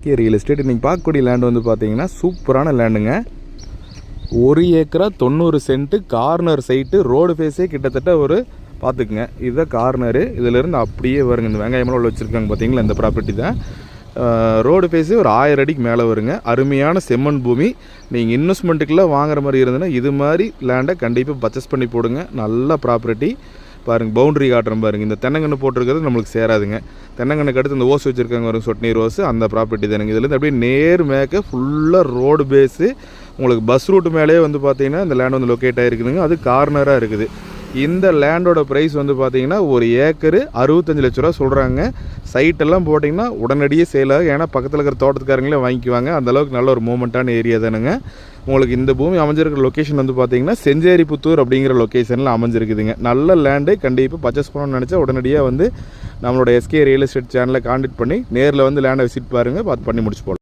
Okay real estate இன்றைக்கி பார்க்கக்கூடிய land வந்து பார்த்தீங்கன்னா சூப்பரான லேண்டுங்க ஒரு ஏக்கரா தொண்ணூறு சென்ட்டு கார்னர் சைட்டு ரோடு ஃபேஸே கிட்டத்தட்ட ஒரு பார்த்துக்குங்க. இதுதான் கார்னரு இதிலேருந்து அப்படியே வருங்க. இந்த வெங்காயமெல்லாம் உள்ள வச்சுருக்காங்க பார்த்தீங்களா? இந்த ப்ராப்பர்ட்டி தான். ரோடு ஃபேஸே ஒரு ஆயிரம் அடிக்கு மேலே வருங்க. அருமையான செம்மண் பூமி. நீங்கள் இன்வெஸ்ட்மெண்ட்டுக்கெல்லாம் வாங்குற மாதிரி இருந்ததுன்னா இது மாதிரி லேண்டை கண்டிப்பாக பர்ச்சேஸ் பண்ணி போடுங்க. நல்ல ப்ராப்பர்ட்டி பாருங்கள் பவுண்டரி காட்டுறோம் பாருங்கள் இந்த தென்னங்கன்று போட்டிருக்கிறது நம்மளுக்கு சேராதுங்க. தென்னங்கண்ணுக்கு அடுத்து இந்த ஓஸ் வச்சுருக்காங்க வரும் நீர் ஓஸ் அந்த ப்ராப்பர்ட்டி தானுங்க இதுலேருந்து அப்படியே நேர் மேக்க ஃபுல்லாக ரோடு பேஸு உங்களுக்கு பஸ் ரூட் மேலேயே வந்து பார்த்தீங்கன்னா இந்த லேண்ட் வந்து லொக்கேட் ஆகிருக்குதுங்க அது கார்னராக இருக்குது. இந்த லேண்டோட ப்ரைஸ் வந்து பார்த்தீங்கன்னா ஒரு ஏக்கரு அறுபத்தஞ்சு லட்ச ரூபா சொல்கிறாங்க சைட்டெல்லாம் போட்டிங்கன்னா உடனடியே சேல் ஆகும். ஏன்னா பக்கத்தில் இருக்கிற தோட்டத்துக்காரங்களே வாங்கிக்குவாங்க. அந்த அளவுக்கு நல்ல ஒரு மூமெண்ட்டான ஏரியா தானுங்க. உங்களுக்கு இந்த பூமி அமைஞ்சிருக்கிற லொக்கேஷன் வந்து பார்த்தீங்கன்னா செஞ்சேரிபுத்தூர் அப்படிங்கிற லொக்கேஷனில் அமைஞ்சிருக்குதுங்க. நல்ல லேண்டு கண்டிப்பாக பர்ச்சேஸ் பண்ணணும்னு நினச்சா உடனடியாக வந்து நம்மளோட எஸ்கே ரியல் எஸ்டேட் சேனலை காண்டாக்ட் பண்ணி நேரில் வந்து லேண்டை விசிட் பாருங்கள் பார்த்து பண்ணி முடிச்சு போகலாம்